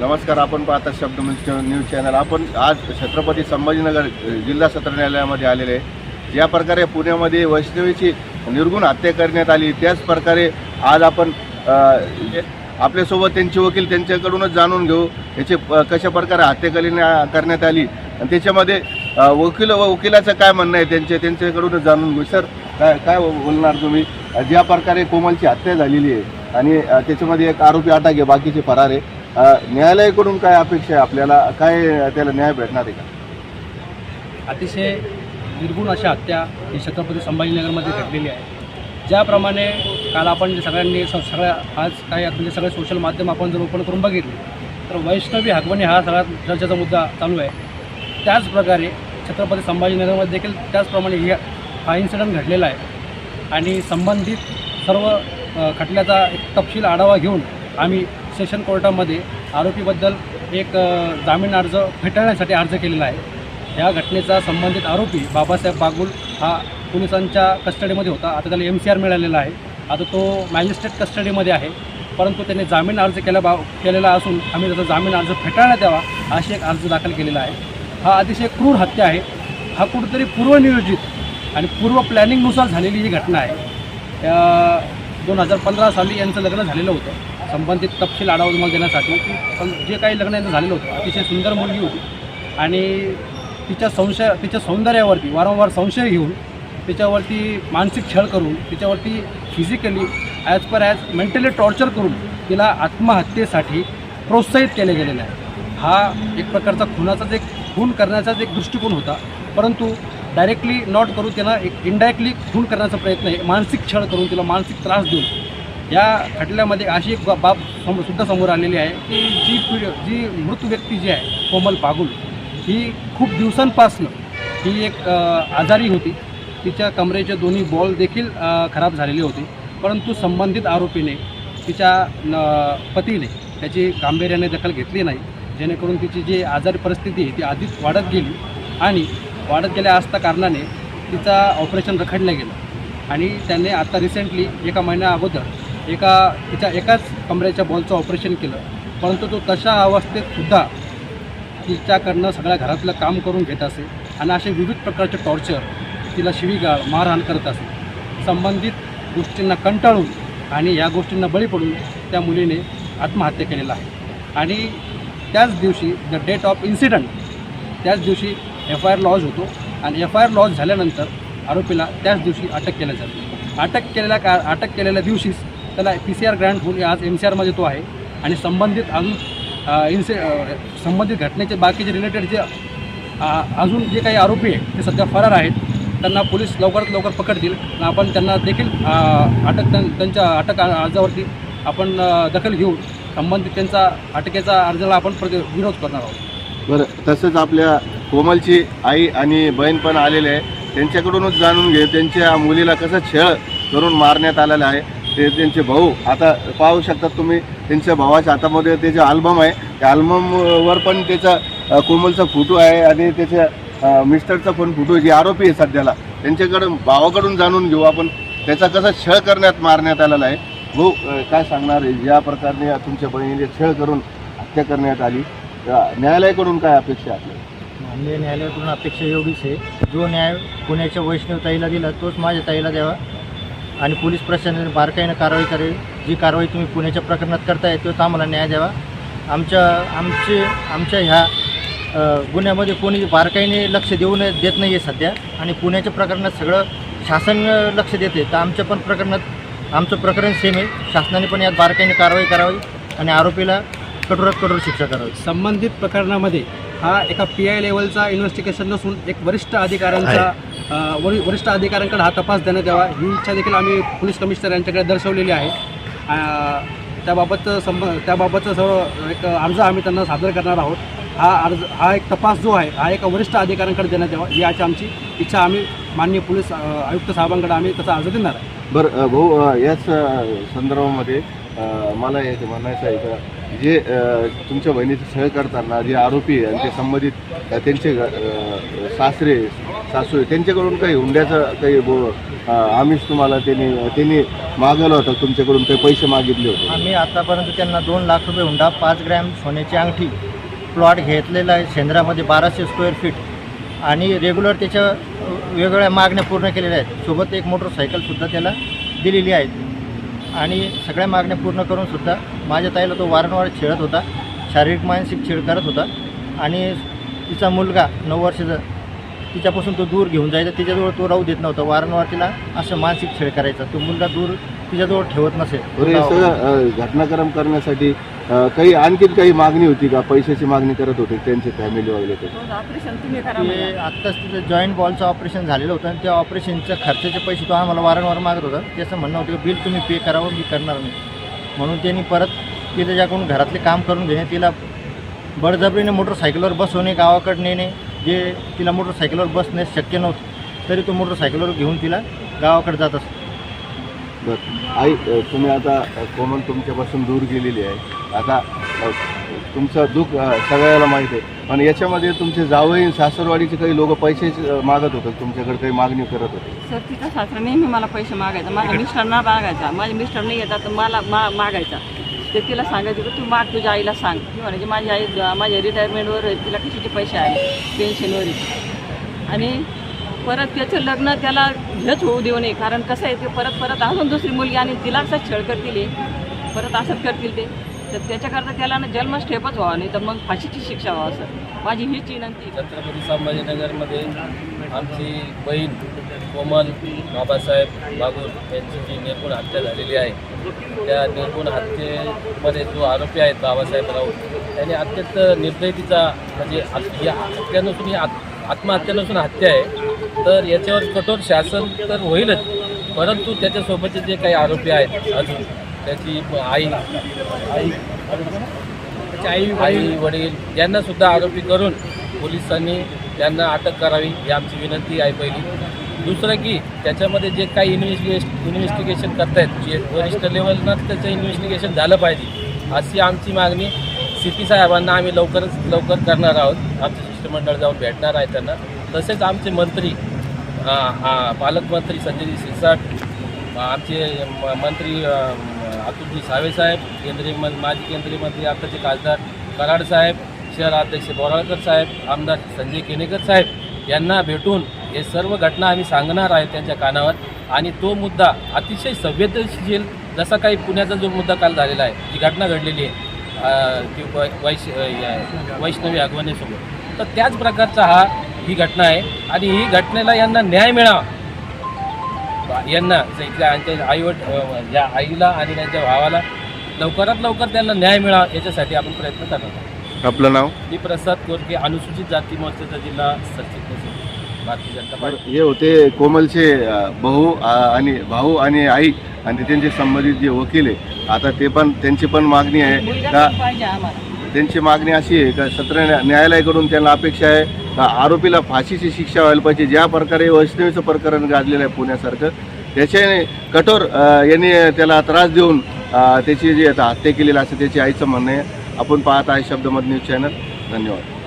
नमस्कार आपण पाहता शब्द न्यूज चॅनल. आपण आज छत्रपती संभाजीनगर जिल्हा सत्र न्यायालयामध्ये आलेले आहे. ज्या प्रकारे पुण्यामध्ये वैष्णवीची निर्गुण हत्या करण्यात आली त्याच प्रकारे आज आपण आपल्यासोबत त्यांचे वकील त्यांच्याकडूनच जाणून घेऊ याचे प- कशा प्रकारे हत्या करण्यात आली. आणि त्याच्यामध्ये वकील व वकिलाचं काय म्हणणं आहे त्यांचे त्यांच्याकडूनच जाणून घेऊ. सर काय काय बोलणार तुम्ही? ज्या प्रकारे कोमलची हत्या झालेली आहे आणि त्याच्यामध्ये एक आरोपी अटक आहे बाकीचे फरार आहे. न्यायालयाकडून काय अपेक्षा आहे? आपल्याला काय त्याला न्याय भेटणार आहे का? अतिशय निर्गुण अशा हत्या ही छत्रपती संभाजीनगरमध्ये घडलेली आहे. ज्याप्रमाणे काल आपण जे सगळ्यांनी स- सगळ्या आज काय म्हणजे सगळे सोशल माध्यम आपण जर ओपन करून बघितले तर वैष्णवी हागवणे हा सगळ्यात चर्चेचा मुद्दा चालू आहे. त्याचप्रकारे छत्रपती संभाजीनगरमध्ये देखील त्याचप्रमाणे ही हा इन्सिडंट घडलेला आहे. आणि संबंधित सर्व खटल्याचा एक तपशील आढावा घेऊन आम्ही सेशन कोर्टामध्ये आरोपीबद्दल एक जामीन अर्ज फेटाळण्यासाठी अर्ज केलेला आहे. या घटनेचा संबंधित आरोपी बाबासाहेब बागुल हा पोलिसांच्या कस्टडीमध्ये होता. आता त्याला एम सी आर मिळालेला आहे. आता तो मॅजिस्ट्रेट कस्टडीमध्ये आहे. परंतु त्याने जामीन अर्ज केला बा केलेला असून आम्ही त्याचा जामीन अर्ज फेटाळण्यात यावा अशी एक अर्ज दाखल केलेला आहे. हा अतिशय क्रूर हत्या आहे. हा कुठंतरी पूर्वनियोजित आणि पूर्व प्लॅनिंगनुसार झालेली ही घटना आहे. दोन हजार पंधरा साली यांचं लग्न झालेलं होतं. संबंधित तपशील आढावा तुम्हाला देण्यासाठी. पण जे काही लग्न यांचं झालेलं होतं अतिशय सुंदर मुलगी होती. आणि तिच्या संशय तिच्या सौंदर्यावरती वारंवार संशय घेऊन तिच्यावरती मानसिक छळ करून तिच्यावरती physically as per as mentally torture करून तिला आत्महत्येसाठी प्रोत्साहित केले गेलेलं आहे. हा एक प्रकारचा खुनाचाच एक खून करण्याचाच एक दृष्टिकोन होता. परंतु डायरेक्टली नॉट करून त्यांना एक इनडायरेक्टली खून करण्याचा प्रयत्न आहे. मानसिक छळ करून तिला मानसिक त्रास देऊन या खटल्यामध्ये अशी एक बाब सम सुद्धा समोर आलेली आहे की जी पिढ जी मृत व्यक्ती जी आहे कोमल पागुल ही खूप दिवसांपासनं ही एक आजारी होती. तिच्या कमरेचे दोन्ही बॉल देखील खराब झालेले होते. परंतु संबंधित आरोपीने तिच्या न- पतीने त्याची गांभीर्याने दखल घेतली नाही. जेणेकरून तिची जी आजारी परिस्थिती आहे ती आधीच वाढत गेली आणि वाढत गेल्या असता कारणाने तिचा ऑपरेशन रखडलं गेलं. आणि त्याने आता रिसेंटली एका महिन्या अगोदर एका तिच्या एकाच कमऱ्याच्या बॉलचं ऑपरेशन केलं. परंतु तो तशा अवस्थेत सुद्धा तिच्याकडनं सगळ्या घरातलं काम करून घेत असे आणि असे विविध प्रकारचे टॉर्चर तिला शिवीगाळ मारहाण करत असे. संबंधित गोष्टींना कंटाळून आणि या गोष्टींना बळी पडून त्या मुलीने आत्महत्या केलेला आहे. आणि त्याच दिवशी द डेट ऑफ इन्सिडंट त्याच दिवशी एफ आय आर लॉज होतो आणि एफ आय आर लॉज झाल्यानंतर आरोपीला त्याच दिवशी अटक केल्या जाते. अटक केलेल्या का अटक केलेल्या दिवशीच त्याला पी सी आर ग्रँट होऊन आज एम सी आरमध्ये तो आहे. आणि संबंधित अजून इन्से इन्सि संबंधित घटनेचे बाकीचे रिलेटेड जे अजून जे काही आरोपी आहेत ते सध्या फरार आहेत. त्यांना पोलीस लवकरात लवकर पकडतील. आणि आपण त्यांना देखील अटक त्यां- त्यांच्या अटक अर्जावरती आपण दखल घेऊन संबंधित त्यांचा अटकेचा अर्जाला आपण प्रति विरोध करणार आहोत. बरं तसंच आपल्या कोमलची आई आणि बहीण पण आलेले आहे. त्यांच्याकडूनच जाणून घे. त्यांच्या मुलीला कसं छळ करून मारण्यात आलेला आहे. ते त्यांचे भाऊ. आता पाहू शकतात तुम्ही त्यांच्या भावाच्या हातामध्ये त्याचे आल्बम आहे. त्या आल्बमवर पण त्याचा कोमलचा फोटो आहे आणि त्याच्या मिस्टरचा पण फोटो आहे जे आरोपी आहे सध्याला. त्यांच्याकडून भावाकडून जाणून घेऊ आपण. त्याचा कसा छळ करण्यात मारण्यात आलेला आहे. भाऊ काय सांगणार आहे? ज्या प्रकारे तुमच्या बहिणीने छळ करून हत्या करण्यात आली. न्यायालयाकडून काय अपेक्षा आहे आपल्याला? माननीय न्यायालयाकडून अपेक्षा एवढीच आहे. जो न्याय पुण्याच्या वैष्णव ताईला दिला तोच माझ्या ताईला द्यावा. आणि पोलीस प्रशासनाने बारकाईनं कारवाई करावी जी कारवाई तुम्ही पुण्याच्या प्रकरणात करताय तो आम्हाला न्याय द्यावा. आमच्या आमचे आमच्या ह्या गुन्ह्यामध्ये कोणी बारकाईने लक्ष देऊ न देत नाही आहे सध्या. आणि पुण्याच्या प्रकरणात सगळं शासन लक्ष देते तर आमच्या पण प्रकरणात आमचं प्रकरण सेम आहे. शासनाने पण यात बारकाईने कारवाई करावी. आणि आरोपीला कठोरात कठोर शिक्षा करावी. संबंधित प्रकरणामध्ये हा एका पी आय लेवलचा इन्व्हेस्टिगेशन नसून एक वरिष्ठ अधिकाऱ्यांचा वरि वरिष्ठ अधिकाऱ्यांकडे हा तपास देण्यात यावा. ही इच्छा देखील आम्ही पोलीस कमिशनर यांच्याकडे दर्शवलेली आहे. अ, त्याबाबतचं संब त्याबाबतचं सर्व एक अर्ज आम्ही त्यांना सादर करणार आहोत. हा अर्ज हा एक तपास जो आहे हा एका वरिष्ठ अधिकाऱ्यांकडे देण्यात यावा. ही याची आमची इच्छा आम्ही माननीय पोलीस आयुक्त साहेबांकडे आम्ही तसा अर्ज देणार आहे. बरं भाऊ याच संदर्भामध्ये मला हे म्हणायचं आहे. का जे तुमच्या बहिणीचं सह करताना जे आरोपी आहे आणि ते संबंधित त्यांचे सासरे सासू आहे, त्यांच्याकडून काही हुंड्याचं काही बो आमिष तुम्हाला त्यांनी त्यांनी मागवलं होतं तुमच्याकडून काही पैसे मागितले होते? आम्ही आतापर्यंत त्यांना दोन लाख रुपये हुंडा पाच ग्रॅम सोन्याची अंगठी प्लॉट घेतलेला आहे शेंद्रामध्ये बाराशे स्क्वेअर फीट आणि रेग्युलर त्याच्या वेगवेगळ्या मागण्या पूर्ण केलेल्या आहेत. सोबत एक मोटरसायकलसुद्धा त्याला दिलेली आहे. आणि सगळ्या मागण्या पूर्ण करूनसुद्धा माझ्या ताईला तो वारंवार छेडत होता शारीरिक मानसिक छेड करत होता आणि तिचा मुलगा नऊ वर्षाचा तिच्यापासून तो दूर घेऊन जायचा. तिच्याजवळ तो राहू देत नव्हता. वारंवार तिला असं मानसिक छेड करायचा. तो मुलगा दूर तिच्याजवळ ठेवत नसेल हे घटनाक्रम करण्यासाठी काही आणखीन काही मागणी होती का? पैशाची मागणी करत होते त्यांचे फॅमिली वगैरे ते. आत्ताच तिचं जॉईंट बॉलचं ऑपरेशन झालेलं होतं आणि त्या ऑपरेशनच्या खर्चाचे पैसे तो आम्हाला वारंवार मागत होता. त्याचं म्हणणं होतं की बिल तुम्ही पे करावं मी करणार नाही. म्हणून त्यांनी परत ती त्याच्याकडून घरातले काम करून घेणे तिला बळजबरीने मोटरसायकलवर बसवणे गावाकडे नेणे जे तिला मोटरसायकलवर बसणे शक्य नव्हतं तरी तो मोटरसायकलवर घेऊन तिला गावाकडे जात असतो. बरं. आई तुम्ही आता कोमल तुमच्यापासून दूर गेलेली आहे. आता तुमचं दुःख सगळ्याला माहीत आहे. पण याच्यामध्ये तुमचे जावई सासरवाडीचे काही लोक पैसे मागत होते तुमच्याकडे काही मागणी करत होते. सर तिचा सासरा नेहमी मला पैसे मागायचा. माझ्या मिस्टरना मागायचा. माझे मिस्टर नाही येतात तर मला मा मागायचा. ते तिला सांगायचं की तू माग तुझ्या आईला सांग. ती म्हणायची माझी आई माझ्या रिटायरमेंटवर तिला कशाचे पैसे आले पेन्शनवर आणि परत त्याचं लग्न त्याला हेच होऊ देऊ नये. कारण कसं आहे ते परत परत अजून दुसरी मुलगी आणि तिला असंच छळ करतील. परत असंच करतील ते. तर त्याच्याकरता त्याला ना जन्म स्टेपच व्हावा नाही तर मग फाशीची शिक्षा व्हावं सर. माझी हीच विनंती छत्रपती संभाजीनगरमध्ये आमची बहीण कोमल बाबासाहेब बागुल यांची जी निर्गुण हत्या झालेली आहे त्या निर्गुण हत्येमध्ये जो आरोपी आहेत बाबासाहेब राऊत त्यांनी अत्यंत निर्दयतीचा म्हणजे या हत्या नसून ही आत- आत्महत्या नसून हत्या आहे. तर याच्यावर कठोर शासन तर होईलच परंतु त्याच्यासोबतचे जे काही आरोपी आहेत अजून त्याची आई. आई. आई आई वडील यांना सुद्धा आरोपी करून पोलिसांनी त्यांना अटक करावी ही आमची विनंती आहे पहिली. दुसरं की त्याच्यामध्ये जे काही इन्व्हेस्टिगेश इन्व्हेस्टिगेशन करतायत जे वरिष्ठ लेवलनं त्याचं इन्व्हेस्टिगेशन झालं पाहिजे अशी आमची मागणी सी पी साहेबांना आम्ही लवकरच लवकर करणार आहोत. आमचे शिष्टमंडळ जाऊन भेटणार आहे त्यांना. तसेच आमचे मंत्री पालकमंत्री संजय शिरसाट आमचे मंत्री अतुलजी सावेसाहेब केंद्रीय मं माजी केंद्रीय मंत्री आताचे खासदार कराड साहेब शहराध्यक्ष बोराळकर साहेब आमदार संजय केनेकर साहेब यांना भेटून हे सर्व घटना आम्ही सांगणार आहे त्यांच्या कानावर. आणि तो मुद्दा अतिशय संवेदनशील जसा काही पुण्याचा जो मुद्दा काल झालेला आहे जी घटना घडलेली आहे ती वैश वैष्णवी आगवणेसोबत तर त्याच प्रकारचा हा ही घटना आहे. आणि ही घटनेला यांना न्याय मिळावा. यांना जे इथल्या यांच्या आईवड या आईला आणि त्यांच्या भावाला लवकरात लवकर त्यांना न्याय मिळावा याच्यासाठी आपण प्रयत्न करणार आहोत. आपलं नाव? मी प्रसाद कोरके अनुसूचित जाती मोर्चाचा जिल्हा सरचिटणीस भारतीय जनता पार्टी. हे होते कोमलचे भाऊ आणि भाऊ आणि आई आणि त्यांचे संबंधित जे वकील आहे. आता ते पण त्यांची पण मागणी आहे. का त्यांची मागणी अशी आहे का सत्र न्या- न्यायालयाकडून त्यांना अपेक्षा आहे आरोपीला फाशीची शिक्षा व्हायला पाहिजे. ज्या प्रकारे वैष्णवीचं प्रकरण गाजलेलं आहे पुण्यासारखं त्याच्याने कठोर यांनी त्याला त्रास देऊन त्याची जी आता हत्या केलेली असते त्याची आईचं म्हणणं आहे. आपण पाहत आहे शब्दमत न्यूज चॅनल. धन्यवाद.